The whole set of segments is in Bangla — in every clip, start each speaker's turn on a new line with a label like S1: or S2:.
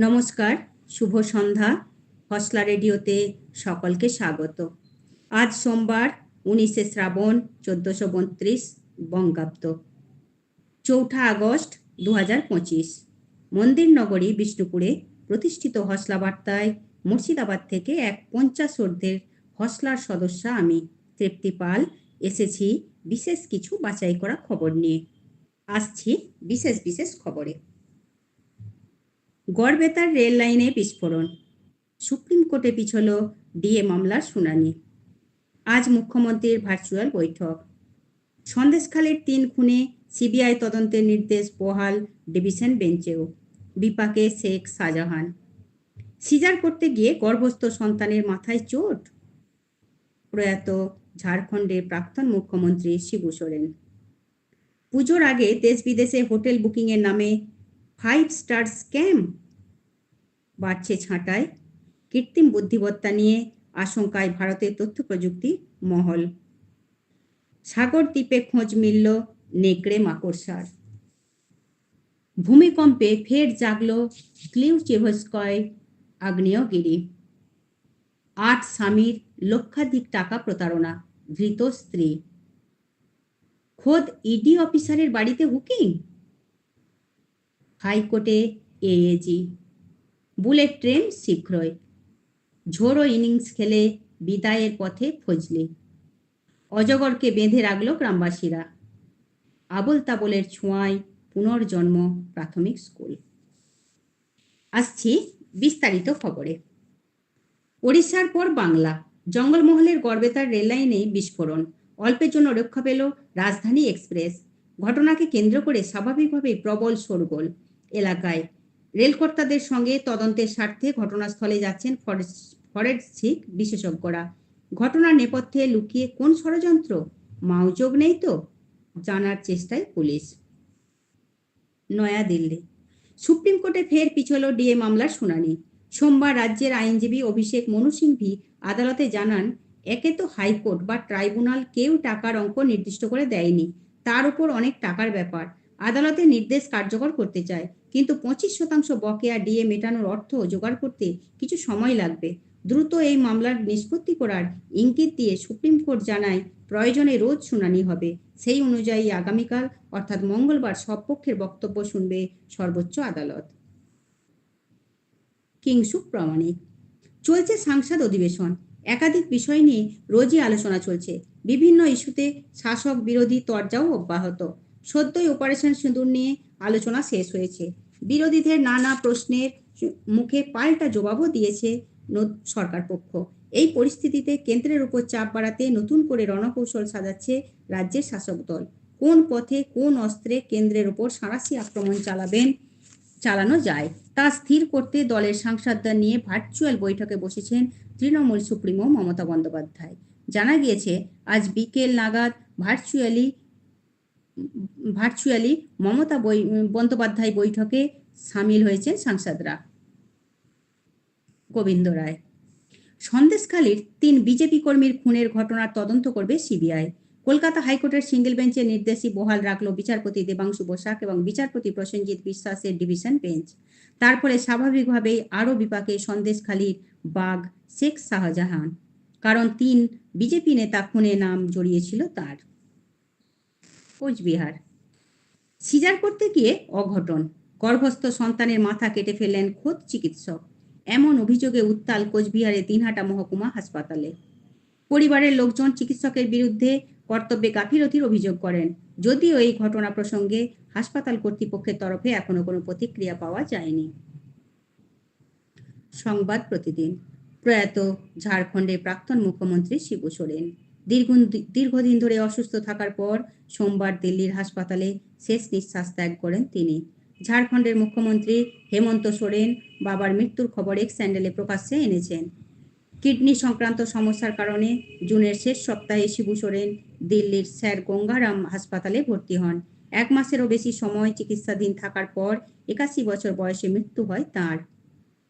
S1: নমস্কার, শুভ সন্ধ্যা। হসলা রেডিওতে সকলকে স্বাগত। আজ সোমবার, উনিশে শ্রাবণ, চোদ্দশো বত্রিশ, বঙ্গাব্দ। চৌঠা আগস্ট দু হাজার পঁচিশ। মন্দির নগরী বিষ্ণুপুরে প্রতিষ্ঠিত হসলা বার্তায় মুর্শিদাবাদ থেকে এক পঞ্চাশ ঊর্ধ্বের হসলার সদস্য আমি, তৃপ্তি পাল, এসেছি বিশেষ কিছু বাছাই করা খবর নিয়ে। আসছি বিশেষ বিশেষ খবরে। গড়বেতার রেল লাইনে বিস্ফোরণ। সুপ্রিম কোর্টে পিছল ডিএ মামলার শুনানি। আজ মুখ্যমন্ত্রীর ভার্চুয়াল বৈঠক। সন্দেশখালের তিন খুনে সিবিআই তদন্তের নির্দেশ বহাল ডিভিশন বেঞ্চেও। বিপাকে শেখ শাহজাহান। সিজার করতে গিয়ে গর্ভস্থ সন্তানের মাথায় চোট? প্রয়াত ঝাড়খণ্ডের প্রাক্তন মুখ্যমন্ত্রী শিবু সোরেন। পুজোর আগে দেশ বিদেশে হোটেল বুকিংয়ের নামে ফাইভ স্টার স্ক্যাম? বাড়ছে ছাঁটায় কৃত্রিম বুদ্ধিমত্তা নিয়ে আশঙ্কায় ভারতের তথ্য প্রযুক্তি মহল। সাগর দ্বীপে খোঁজ মিলল নেকড়ে মাকড়সার। ভূমিকম্পে ফের জাগল ক্লিউচেভস্কয় আগ্নেয়গিরি। আট স্বামীর লক্ষাধিক টাকা প্রতারণা, ধৃত স্ত্রী। খোদ ইডি অফিসারের বাড়িতে হুকিং? হাইকোর্টে এএজি। বুলেট ট্রেন শীঘ্রই। ঝোড়ো ইনিংস খেলে বিদায়ের পথে ফজলি। অজগরকে বেঁধে রাখল গ্রামবাসীরা। আবল তাবলের ছোঁয়ায় পুনর্জন্ম প্রাথমিক স্কুল। আসছি বিস্তারিত খবরে। ওড়িশার পর বাংলা। জঙ্গলমহলের গড়বেতার রেললাইনে বিস্ফোরণ। অল্পের জন্য রক্ষা পেল রাজধানী এক্সপ্রেস। ঘটনাকে কেন্দ্র করে স্বাভাবিকভাবেই প্রবল শোরগোল। এলাকায়। রেলকর্তাদের সঙ্গে তদন্তের স্বার্থে ঘটনাস্থলে যাচ্ছেন ফরেন্সিক বিশেষজ্ঞরা। ঘটনার নেপথ্যে লুকিয়ে কোন ষড়যন্ত্র? মাওযোগ নেই তো? জানার চেষ্টায় পুলিশ। নয়াদিল্লি। সুপ্রিম কোর্টে ফের পিছল ডিএ মামলার শুনানি। সোমবার রাজ্যের আইনজীবী অভিষেক মনু সিংভি আদালতে জানান, একে তো হাইকোর্ট বা ট্রাইব্যুনাল কেউ টাকার অঙ্ক নির্দিষ্ট করে দেয়নি। তার উপর অনেক টাকার ব্যাপার। আদালতের নির্দেশ কার্যকর করতে চায়। কিন্তু পঁচিশ শতাংশ বকেয়া ডিএ মেটানোর অর্থ জোগাড় করতে কিছু সময় লাগবে। দ্রুত এই মামলার নিষ্পত্তি করার ইঙ্গিত দিয়ে সুপ্রিম কোর্ট জানায়, প্রয়োজনে রোজ শুনানি হবে। সেই অনুযায়ী আগামীকাল, অর্থাৎ মঙ্গলবার, সব পক্ষের বক্তব্য শুনবে সর্বোচ্চ আদালত। কিংসুক প্রামাণিক। চলছে সাংসদ অধিবেশন। একাধিক বিষয় নিয়ে রোজই আলোচনা চলছে। বিভিন্ন ইস্যুতে শাসক বিরোধী তরজাও অব্যাহত। সদ্যই অপারেশন সিঁদুর নিয়ে আলোচনা শেষ হয়েছে। বিরোধীদের নানা প্রশ্নের মুখে পাল্টা জবাবও দিয়েছে সরকার পক্ষ। এই পরিস্থিতিতে কেন্দ্রের উপর চাপ বাড়াতে নতুন করে রণকৌশল সাজাচ্ছে রাজ্যের শাসক দল। কোন পথে কোন অস্ত্রে কেন্দ্রের উপর সাঁড়াশি আক্রমণ চালাবেন, চালানো যায়, তা স্থির করতে দলের সাংসদদের নিয়ে ভার্চুয়াল বৈঠকে বসেছেন তৃণমূল সুপ্রিমো মমতা বন্দ্যোপাধ্যায়। জানা গিয়েছে, আজ বিকেল নাগাদ ভার্চুয়ালি ভার্চুয়ালি মমতা বন্দ্যোপাধ্যায় বৈঠকে সামিল হয়েছেন সাংসদরা। গোবিন্দ রায়। সন্দেশখালীর তিন বিজেপি কর্মীর খুনের ঘটনার তদন্ত করবে সিবিআই। কলকাতা হাইকোর্টের সিঙ্গেল বেঞ্চের নির্দেশই বহাল রাখল বিচারপতি দেবাংশু বসাক এবং বিচারপতি প্রসেনজিৎ বিশ্বাসের ডিভিশন বেঞ্চ। তারপরে স্বাভাবিকভাবেই আরও বিপাকে সন্দেশখালীর বাঘ শেখ শাহজাহান। কারণ তিন বিজেপি নেতা খুনে নাম জড়িয়েছিল তার। কোচবিহার। সিজার করতে গিয়ে অঘটন। গর্ভস্থ সন্তানের মাথা কেটে ফেললেন খোদ চিকিৎসক। এমন অভিযোগে উত্তাল কোচবিহারের তিনহাটা মহকুমা হাসপাতালে। পরিবারের লোকজন চিকিৎসকের বিরুদ্ধে কর্তব্যে গাফিলতির অভিযোগ করেন। যদিও এই ঘটনা প্রসঙ্গে হাসপাতাল কর্তৃপক্ষের তরফে এখনও কোনো প্রতিক্রিয়া পাওয়া যায়নি। সংবাদ প্রতিদিন। প্রয়াত ঝাড়খণ্ডের প্রাক্তন মুখ্যমন্ত্রী শিবু সোরেন। দীর্ঘ দীর্ঘদিন ধরে অসুস্থ থাকার পর সোমবার দিল্লির হাসপাতালে শেষ নিঃশ্বাস ত্যাগ করেন তিনি। ঝাড়খণ্ডের মুখ্যমন্ত্রী হেমন্ত সোরেন বাবার মৃত্যুর খবর এক স্যান্ডেলে প্রকাশ্যে এনেছেন। কিডনি সংক্রান্ত সমস্যার কারণে জুনের শেষ সপ্তাহে শিবু সোরেন দিল্লির স্যার গঙ্গারাম হাসপাতালে ভর্তি হন। এক মাসেরও বেশি সময় চিকিৎসাধীন থাকার পর একাশি বছর বয়সে মৃত্যু হয় তার।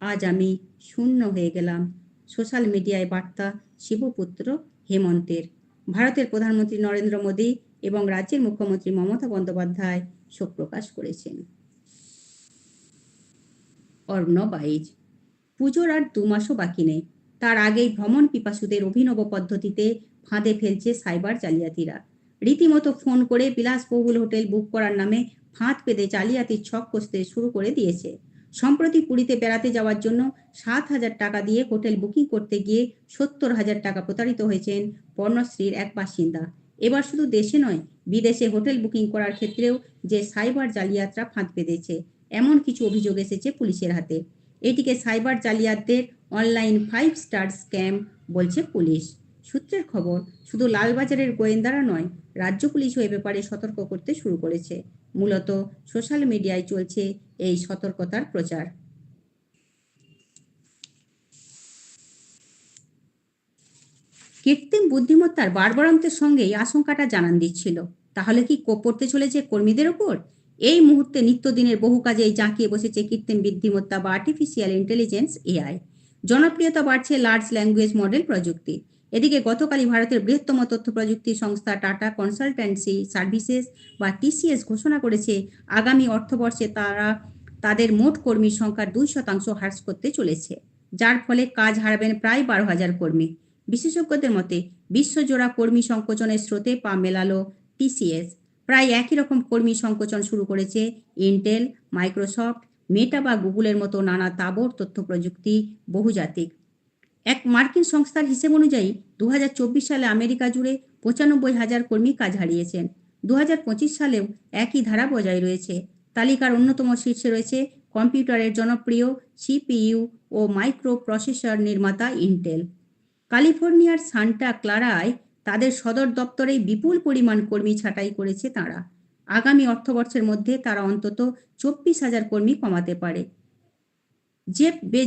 S1: আজ আমি শূন্য হয়ে গেলাম। সোশ্যাল মিডিয়ায় বার্তা, শিবপুত্র হেমন্তের। ভারতের প্রধানমন্ত্রী নরেন্দ্র মোদী এবং রাজ্যের মুখ্যমন্ত্রী মমতা বন্দ্যোপাধ্যায় শোক প্রকাশ করেছেন। অর্ণব আইজ পুজোর আর দু মাসও বাকি নেই। তার আগেই ভ্রমণ পিপাসুদের অভিনব পদ্ধতিতে ফাঁদে ফেলছে সাইবার জালিয়াতিরা। রীতিমতো ফোন করে বিলাসবহুল হোটেল বুক করার নামে ফাঁদ পেতে জালিয়াতির ছক কষতে শুরু করে দিয়েছে। সম্প্রতি পুরীতে বেড়াতে যাওয়ার জন্য সাত হাজার টাকা দিয়ে হোটেল বুকিং করতে গিয়ে সত্তর হাজার টাকা প্রতারিত হয়েছেন পর্ণশ্রীর এক বাসিন্দা। এবার শুধু দেশে নয়, বিদেশে হোটেল বুকিং করার ক্ষেত্রেও যে সাইবার জালিয়াতরা ফাঁদ পেতেছে, এমন কিছু অভিযোগ এসেছে পুলিশের হাতে। এটিকে সাইবার জালিয়াতদের অনলাইন ফাইভ স্টার স্ক্যাম বলছে পুলিশ। সূত্রের খবর, শুধু লালবাজারের গোয়েন্দারা নয়, রাজ্য পুলিশও এ ব্যাপারে সতর্ক করতে শুরু করেছে। মূলত সোশ্যাল মিডিয়ায় চলছে এই সতর্কতার প্রচার। কৃত্রিম বুদ্ধিমত্তার বারবারন্তের সঙ্গেই আশঙ্কাটা জানান দিচ্ছিল। তাহলে কি পড়তে চলেছে কর্মীদের ওপর? এই মুহূর্তে নিত্যদিনের বহু কাজেই জাঁকিয়ে বসেছে কৃত্রিম বুদ্ধিমত্তা বা আর্টিফিশিয়াল ইন্টেলিজেন্স এআই জনপ্রিয়তা বাড়ছে লার্জ ল্যাঙ্গুয়েজ মডেল প্রযুক্তি এদিকে গতকালই ভারতের বৃহত্তম তথ্য প্রযুক্তি সংস্থা টাটা কনসালট্যান্সি সার্ভিসেস বা টিসিএস ঘোষণা করেছে, আগামী অর্থবর্ষে তারা তাদের মোট কর্মীর সংখ্যার দুই শতাংশ হ্রাস করতে চলেছে, যার ফলে কাজ হারাবেন প্রায় বারো হাজার কর্মী। বিশেষজ্ঞদের মতে, বিশ্বজোড়া কর্মী সংকোচনের স্রোতে পা মেলালো টিসিএস। প্রায় একই রকম কর্মী সংকোচন শুরু করেছে ইন্টেল, মাইক্রোসফট, মেটা বা গুগলের মতো নানা তাবর তথ্য প্রযুক্তি বহুজাতিক। এক মার্কিন সংস্থার হিসেব অনুযায়ী দু হাজার চব্বিশ সালে আমেরিকা জুড়ে পঁচানব্বই হাজার কর্মী কাজ হারিয়েছেন। দু হাজার পঁচিশ সালেও একই ধারা বজায় রয়েছে। তালিকার অন্যতম শীর্ষে রয়েছে কম্পিউটারের জনপ্রিয় সিপিইউ ও মাইক্রো প্রসেসর নির্মাতা ইন্টেল। ক্যালিফোর্নিয়ার সান্টা ক্লারায় তাদের সদর দপ্তরেই বিপুল পরিমাণ কর্মী ছাঁটাই করেছে তারা। আগামী অর্থবর্ষের মধ্যে তারা অন্তত চব্বিশ হাজার কর্মী কমাতে পারে। জেফ বে